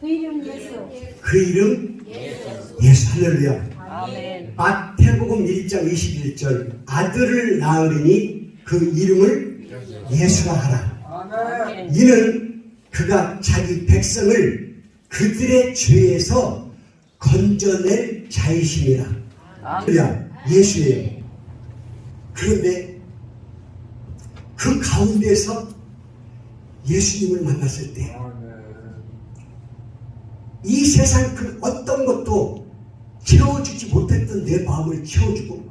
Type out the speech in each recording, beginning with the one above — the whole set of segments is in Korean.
그 이름 예수. 그 이름 예수 할렐루야. 아멘. 마태복음 1장 21절 아들을 낳으리니 그 이름을 예수라 하라. 아멘. 이는 그가 자기 백성을 그들의 죄에서 건져낼 자이심이라. 할렐루야. 예수예요. 그런데 그 가운데서 예수님을 만났을 때 이 세상 그 어떤 것도 채워주지 못했던 내 마음을 채워주고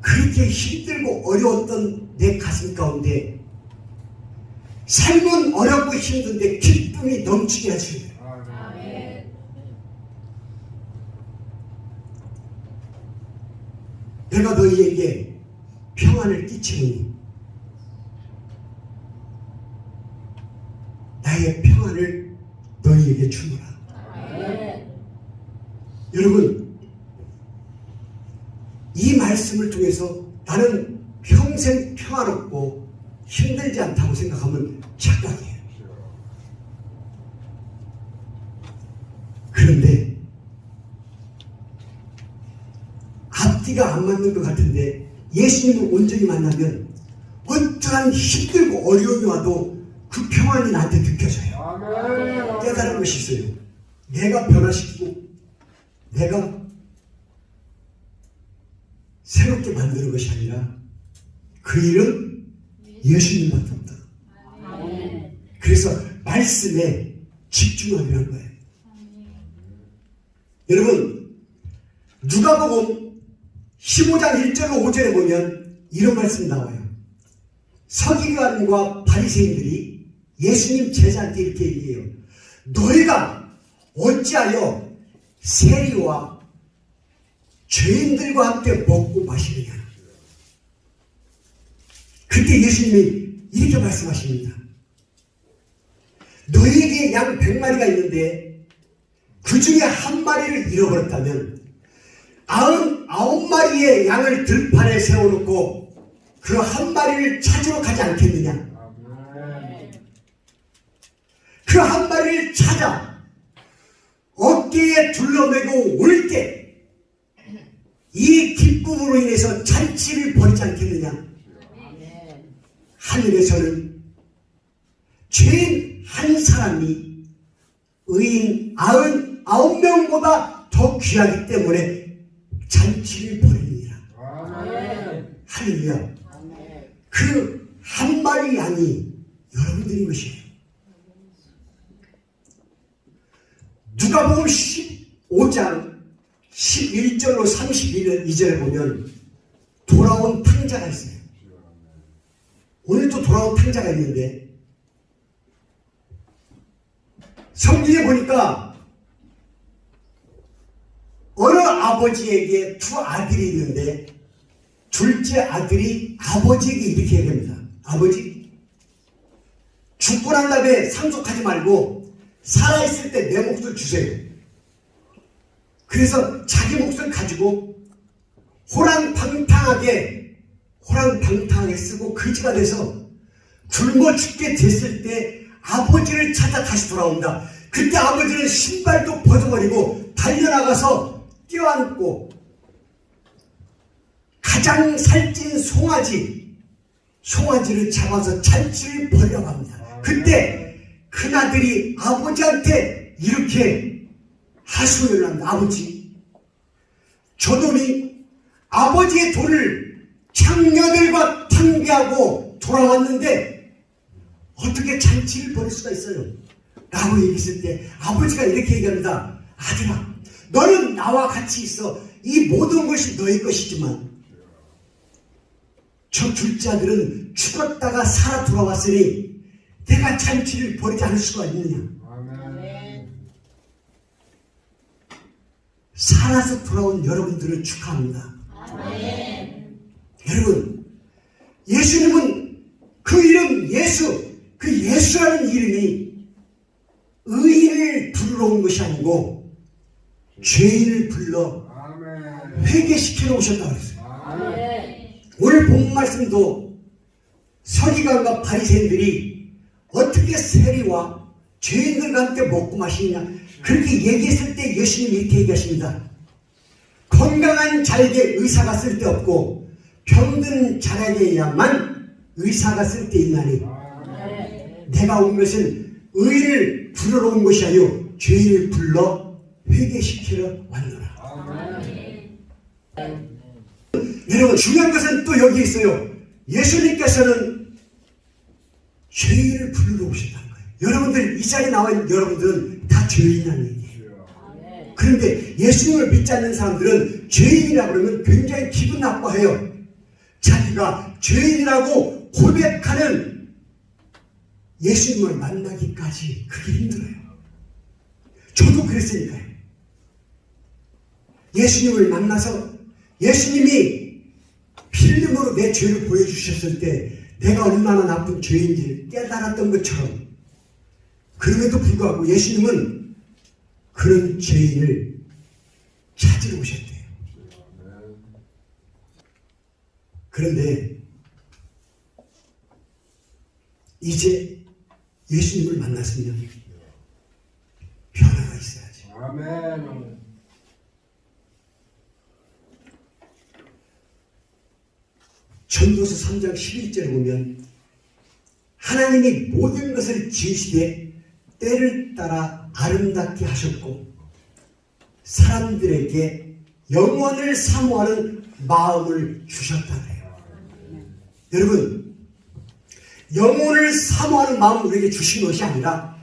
그렇게 힘들고 어려웠던 내 가슴 가운데 삶은 어렵고 힘든데 기쁨이 넘치게 하시는 내가 너희에게 평안을 끼치니 나의 평안을 너희에게 주노라. 여러분, 이 말씀을 통해서 나는 평생 평화롭고 힘들지 않다고 생각하면 착각이에요. 그런데 앞뒤가 안 맞는 것 같은데 예수님을 온전히 만나면 어떠한 힘들고 어려움이 와도 그 평안이 나한테 느껴져요. 깨달은 것이 있어요. 내가 변화시키고 내가 새롭게 만드는 것이 아니라 그 일은 예수님밖에 없다. 그래서 말씀에 집중하려는 거예요. 여러분 누가복음 15장 1절로 5절에 보면 이런 말씀이 나와요. 서기관과 바리새인들이 예수님 제자한테 이렇게 얘기해요. 너희가 어찌하여 세리와 죄인들과 함께 먹고 마시느냐. 그때 예수님이 이렇게 말씀하십니다. 너희에게 양 100마리가 있는데 그 중에 한 마리를 잃어버렸다면 아흔 아홉 마리의 양을 들판에 세워놓고 그 한 마리를 찾으러 가지 않겠느냐? 그 한 마리를 찾아 어깨에 둘러매고 올 때 이 기쁨으로 인해서 잔치를 벌이지 않겠느냐? 하늘에서는 죄인 한 사람이 의인 아흔 아홉 명보다 더 귀하기 때문에 잔치를 벌이니라. 할렐루야. 그 한 마리 양이 여러분들인 것이에요. 누가복음 15장 11절로 32절에 보면 돌아온 탕자가 있어요. 오늘도 돌아온 탕자가 있는데 성경에 보니까 어느 아버지에게 두 아들이 있는데 둘째 아들이 아버지에게 이렇게 얘기합니다. 아버지 죽고 난 다음에 상속하지 말고 살아있을 때내 몫을 주세요. 그래서 자기 몫을 가지고 호랑방탕하게 호랑방탕하게 쓰고 거지가 돼서 굶어 죽게 됐을 때 아버지를 찾아 다시 돌아온다. 그때 아버지는 신발도 벗어버리고 달려나가서 뛰어안고 가장 살찐 송아지 송아지를 잡아서 잔치를 벌려고 합니다. 그때 큰아들이 아버지한테 이렇게 하소연을 합니다. 아버지 저놈이 아버지의 돈을 창녀들과 탕비하고 돌아왔는데 어떻게 잔치를 벌일 수가 있어요? 라고 얘기했을 때 아버지가 이렇게 얘기합니다. 아들아, 너는 나와 같이 있어. 이 모든 것이 너의 것이지만 저 둘째 아들은 죽었다가 살아 돌아왔으니 내가 잔치를 벌이지 않을 수가 있느냐? 살아서 돌아온 여러분들을 축하합니다. 여러분, 예수님은 그 이름 예수, 그 예수라는 이름이 의인을 부르러 온 것이 아니고 죄인을 불러 회개시켜 놓으셨다고 그랬어요. 오늘 본 말씀도 서기관과 바리새인들이 어떻게 세리와 죄인들과 함께 먹고 마시느냐 그렇게 얘기했을 때 예수님이 이렇게 얘기하십니다. 건강한 자에게 의사가 쓸데없고 병든 자에게야만 의사가 쓸데있나니 내가 온 것은 의를 부르러 온 것이 아니요 죄인을 불러 회개시키러 왔노라. 여러분 중요한 것은 또 여기 있어요. 예수님께서는 죄인을 부르러 오셨다는 거예요. 여러분들 이 자리에 나와 있는 여러분들은 다 죄인이라는 얘기예요. 그런데 예수님을 믿지 않는 사람들은 죄인이라고 그러면 굉장히 기분 나빠해요. 자기가 죄인이라고 고백하는 예수님을 만나기까지 그게 힘들어요. 저도 그랬으니까요. 예수님을 만나서 예수님이 필름으로 내 죄를 보여주셨을 때 내가 얼마나 나쁜 죄인지 깨달았던 것처럼 그럼에도 불구하고 예수님은 그런 죄인을 찾으러 오셨대요. 그런데 이제 예수님을 만났으면 변화가 있어야지. 아멘. 전도서 3장 11절에 보면 하나님이 모든 것을 지으시되 때를 따라 아름답게 하셨고 사람들에게 영원을 사모하는 마음을 주셨다 그래요. 여러분 영혼을 사모하는 마음을 우리에게 주신 것이 아니라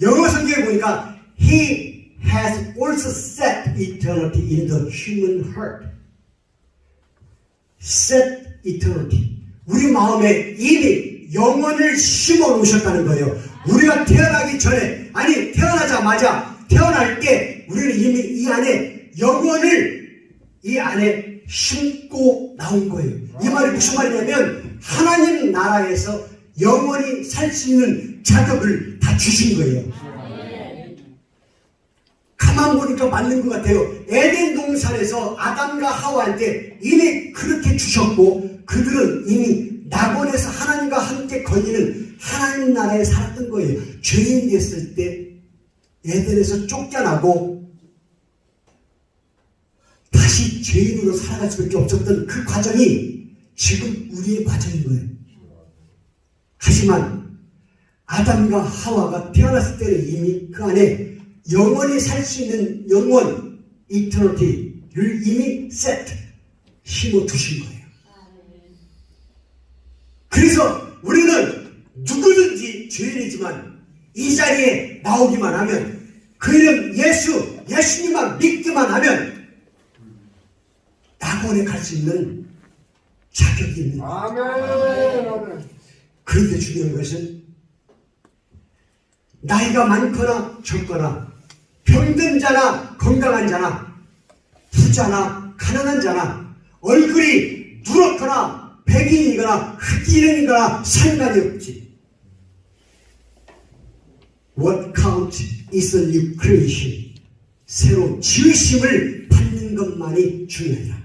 영어 성경에 보니까 He has also set eternity in the human heart. Set eternity. 우리 마음에 이미 영혼을 심어 놓으셨다는 거예요. 우리가 태어나기 전에, 아니, 태어나자마자, 태어날 때, 우리는 이미 이 안에 영혼을 이 안에 심고 나온 거예요. 이 말이 무슨 말이냐면, 하나님 나라에서 영원히 살 수 있는 자격을 다 주신 거예요. 가만 보니까 맞는 것 같아요. 에덴 동산에서 아담과 하와한테 이미 그렇게 주셨고 그들은 이미 낙원에서 하나님과 함께 거니는 하나님 나라에 살았던 거예요. 죄인 됐을 때 에덴에서 쫓겨나고 다시 죄인으로 살아갈 수밖에 없었던 그 과정이 지금 우리의 과정인 거예요. 하지만 아담과 하와가 태어났을 때는 이미 그 안에 영원히 살 수 있는 영원 이터널티를 이미 세트 심어 두신 거예요. 그래서 우리는 누구든지 죄인이지만 이 자리에 나오기만 하면 그 이름 예수 예수님만 믿기만 하면 낙원에 갈 수 있는 자격이 있는 거예요. 아멘. 그런데 중요한 것은 나이가 많거나 적거나 병든 자나 건강한 자나 부자나 가난한 자나 얼굴이 누렇거나 백인이거나 흑인이거나 상관이 없지. What counts is a new creation. 새로 지으심을 받는 것만이 중요하다.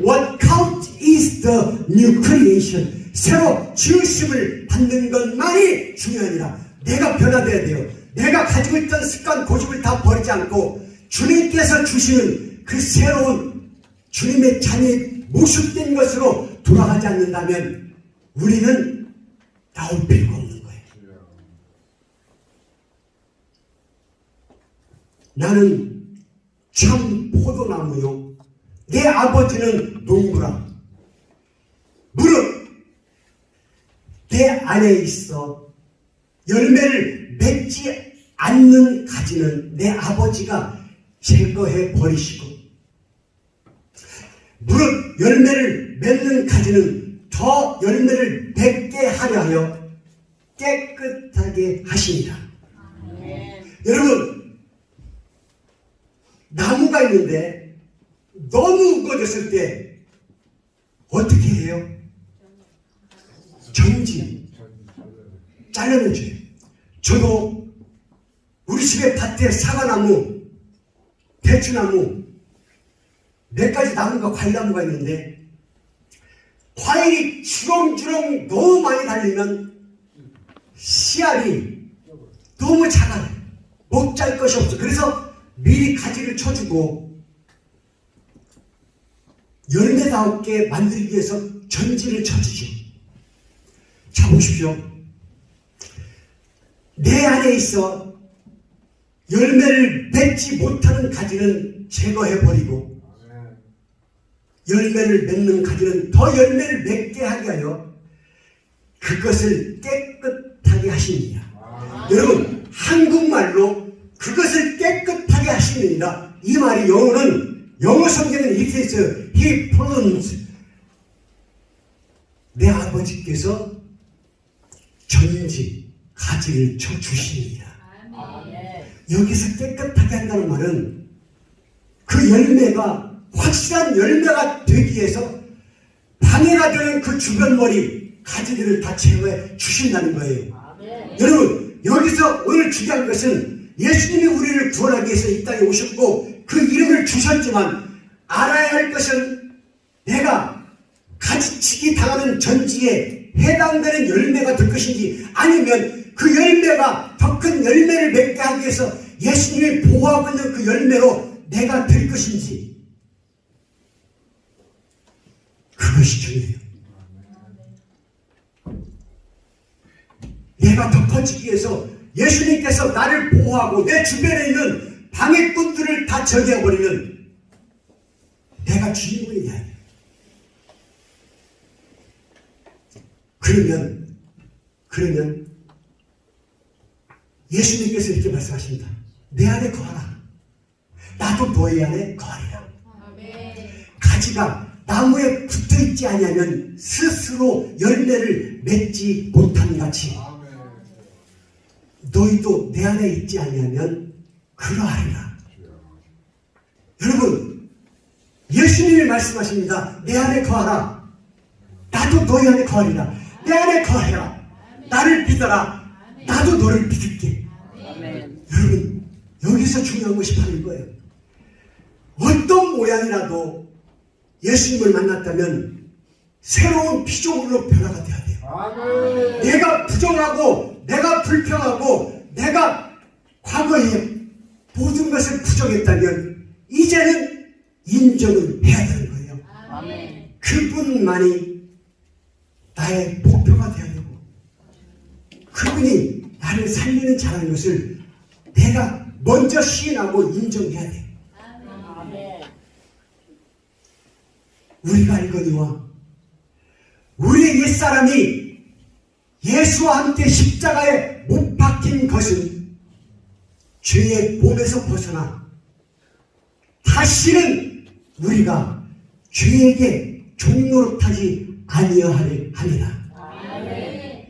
What counts is the new creation. 새로 지으심을 받는 것만이 중요하니라. 내가 변화돼야 돼요. 내가 가지고 있던 습관, 고집을 다 버리지 않고 주님께서 주시는 그 새로운 주님의 자녀의 모습된 것으로 돌아가지 않는다면 우리는 나올 필요가 없는 거예요. 나는 참 포도나무요. 내 아버지는 농부라. 무릇 내 안에 있어 열매를 맺지 않는 가지는 내 아버지가 제거해 버리시고 무릇 열매를 맺는 가지는 더 열매를 맺게 하려 하여 깨끗하게 하십니다. 여러분 나무가 있는데 너무 우거졌을 때 어떻게 해요? 정지 잘라내줘요. 저도 우리 집에 밭에 사과나무, 대추나무 몇 가지 나무가 과일나무가 있는데 과일이 주렁주렁 너무 많이 달리면 씨알이 너무 작아요. 먹잘 것이 없어. 그래서 미리 가지를 쳐주고 열매다홉 개 만들기 위해서 전지를 쳐주죠. 자 보십시오. 내 안에 있어 열매를 맺지 못하는 가지는 제거해버리고. 열매를 맺는 가지는 더 열매를 맺게 하게 하여 그것을 깨끗하게 하십니다. 여러분 한국말로 그것을 깨끗하게 하시느니라 이 말이 영어는 영어 성경에는 이렇게 돼 있어요. He prunes 내 아버지께서 전지 가지를 쳐 주시느니라. 여기서 깨끗하게 한다는 말은 그 열매가 확실한 열매가 되기 위해서 방해가 되는 그 주변 머리 가지들을 다 제거해 주신다는 거예요. 여러분 여기서 오늘 중요한 것은 예수님이 우리를 구원하기 위해서 이 땅에 오셨고 그 이름을 주셨지만 알아야 할 것은 내가 가지치기 당하는 전지에 해당되는 열매가 될 것인지 아니면 그 열매가 더 큰 열매를 맺게 하기 위해서 예수님이 보호하고 있는 그 열매로 내가 될 것인지 그것이 중요해요. 내가 더 커지기 위해서 예수님께서 나를 보호하고 내 주변에 있는 방해꾼들을 다 저기해버리면 내가 주인공이 아니야. 그러면, 그러면 예수님께서 이렇게 말씀하십니다. 내 안에 거하라. 나도 너희 안에 거하리라. 가지가 나무에 붙어 있지 아니하면 스스로 열매를 맺지 못한 같이. 너희도 내 안에 있지 아니하면 그러하리라. 여러분, 예수님이 말씀하십니다. 내 안에 거하라. 나도 너희 안에 거하리라. 내 안에 거하라. 나를 믿어라. 나도 너를 믿을게. 여러분, 여기서 중요한 것이 바로 이거예요. 어떤 모양이라도 예수님을 만났다면 새로운 피조물로 변화가 돼야 돼요. 아멘. 내가 부정하고 내가 불평하고 내가 과거에 모든 것을 부정했다면 이제는 인정을 해야 되는 거예요. 아멘. 그분만이 나의 목표가 되어야 되고 그분이 나를 살리는 자라는 것을 내가 먼저 시인하고 인정해야 돼. 아멘. 우리가 알거니와 우리의 옛사람이 예수와 함께 십자가에 못 박힌 것은 죄의 몸에서 벗어나 다시는 우리가 죄에게 종노릇하지 아니하리라.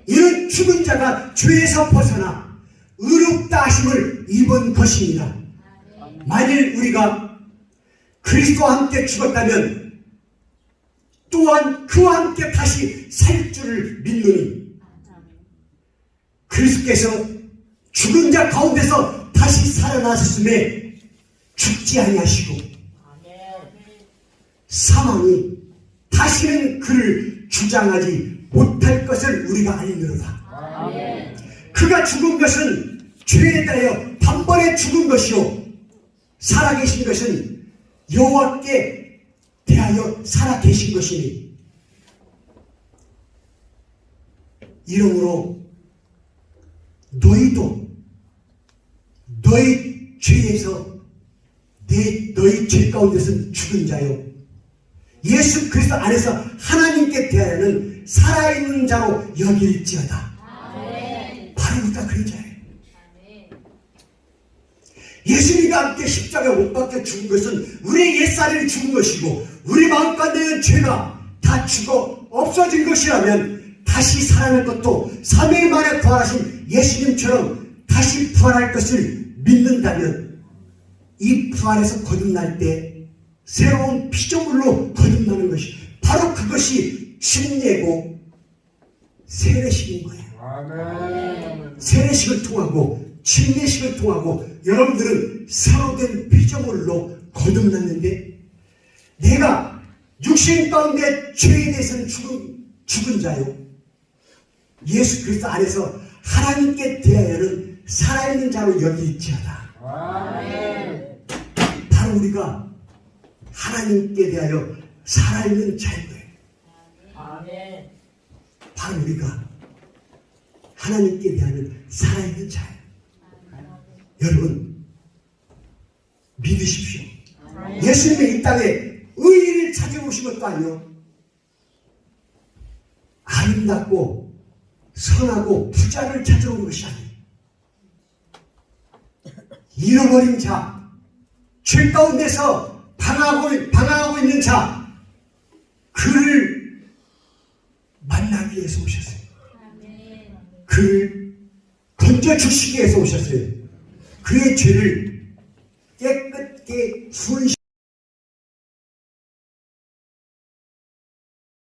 이는 죽은 자가 죄에서 벗어나 의롭다 하심을 입은 것입니다. 만일 우리가 그리스도와 함께 죽었다면 또한 그와 함께 다시 살 줄을 믿느니 그리스도께서 죽은 자 가운데서 다시 살아나셨음에 죽지 아니하시고 사망이 다시는 그를 주장하지 못할 것을 우리가 알미로다. 그가 죽은 것은 죄에 대하여 단번에 죽은 것이요. 살아계신 것은 여호와께 대하여 살아계신 것이니. 이러므로 너희도 너희 죄에서 내 너희 죄 가운데서 죽은 자요. 예수 그리스도 안에서 하나님께 대하여는 살아있는 자로 여길지어다. 바로 우리가 그런 자예요. 예수님과 함께 십자가에 못 박혀 죽은 것은 우리의 옛사람이 죽은 것이고 우리 마음 가운데 있는 죄가 다 죽어 없어진 것이라면 다시 살아날 것도 3일 만에 부활하신 예수님처럼 다시 부활할 것을 믿는다면 이 부활에서 거듭날 때 새로운 피조물로 거듭나는 것이 바로 그것이 침례고 세례식인 거예요. 세례식을 통하고 침례식을 통하고 여러분들은 새로 된 피조물로 거듭났는데 내가 육신 가운데 죄에 대해서는 죽은, 죽은 자요 예수 그리스도 안에서 하나님께 대하여는 살아있는 자로 여길지어다. 아멘. 바로 우리가 하나님께 대하여 살아있는 자인 거예요. 바로 우리가 하나님께 대하여 살아있는 자예요. 여러분 믿으십시오. 예수님의 이 땅에 의의를 찾아오신 것도 아니요. 아름답고 선하고 부자를 찾아온 것이 아니에요. 잃어버린 자, 죄 가운데서 방황하고, 방황하고 있는 자, 그를 만나기 위해서 오셨어요. 그를 건져주시기 위해서 오셨어요. 그의 죄를 깨끗게 순